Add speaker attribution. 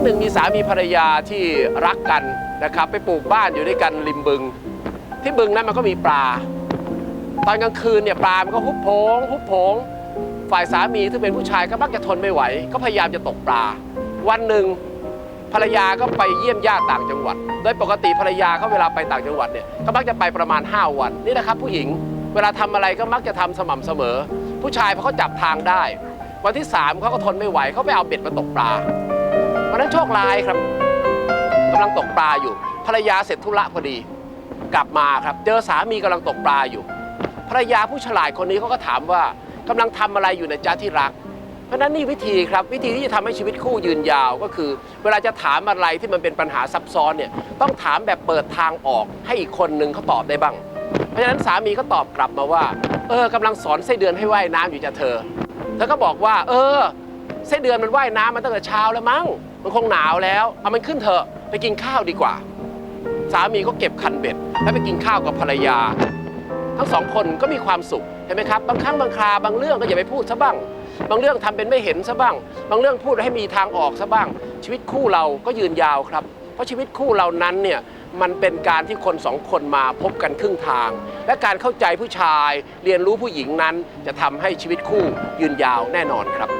Speaker 1: งหนึ่งมีสามีภรรยาที่รักกันนะครับ ไปปลูกบ้านอยู่ด้วยกันริมบึง ที่บึงนั้นมันก็มีปลา ตอนกลางคืนเนี่ยปลามันก็ฮุบโผงฮุบโผงฝ่ายสามีซึ่งเป็นผู้ชายก็มักจะทนไม่ไหว ก็พยายามจะตกปลา วันหนึ่งภรรยาก็ไปเยี่ยมญาติต่างจังหวัด โดยปกติภรรยาเขาเวลาไปต่างจังหวัดเนี่ยก็มักจะไปประมาณ 5 วันนี่นะครับ ผู้หญิงเวลาทำอะไรก็มักจะทำสม่ำเสมอ ผู้ชายพอเขาจับทางได้ วันที่สามเขาก็ทนไม่ไหวเขาไปเอาเบ็ดมาตกปลา วันนั้นโชคร้ายครับกำลังตกปลาอยู่ ภรรยาเสร็จธุระพอดี กลับมาครับ เจอสามีกำลังตกปลาอยู่ ภรรยาผู้ฉลาดคนนี้เขาก็ถามว่ากำลังทำอะไรอยู่ในะจ๊ะที่รัก เพราะฉะนั้นนี่วิธีครับวิธีที่จะทำให้ชีวิตคู่ยืนยาวก็คือ เวลาจะถามอะไรที่มันเป็นปัญหาซับซ้อนเนี่ยต้องถามแบบเปิดทางออกให้อีกคนนึงเขาตอบได้บ้าง เพราะฉะนั้นสามีก็ตอบกลับมาว่า เออกำลังสอนไส้เดือนให้ว่ายน้ำอยู่จ้ะเธอ เธอก็บอกว่า เออ ไส้เดือนมันว่ายน้ำมาตั้งแต่เช้าแล้วมั้ง มันคงหนาวแล้ว เอามันขึ้นเถอะไปกินข้าวดีกว่า สามีก็เก็บคันเบ็ด แล้วไปกินข้าวกับภรรยา ทั้งสองคนก็มีความสุขเห็นไหมครับ บางครั้งบางคราบางเรื่องก็อย่าไปพูดซะบ้าง บางเรื่องทำเป็นไม่เห็นซะบ้าง บางเรื่องพูดให้มีทางออกซะบ้าง ชีวิตคู่เราก็ยืนยาวครับ เพราะชีวิตคู่เรานั้นเนี่ยมันเป็นการที่คนสองคนมาพบกันครึ่งทาง และการเข้าใจผู้ชายเรียนรู้ผู้หญิงนั้น จะทำให้ชีวิตคู่ยืนยาวแน่นอนครับ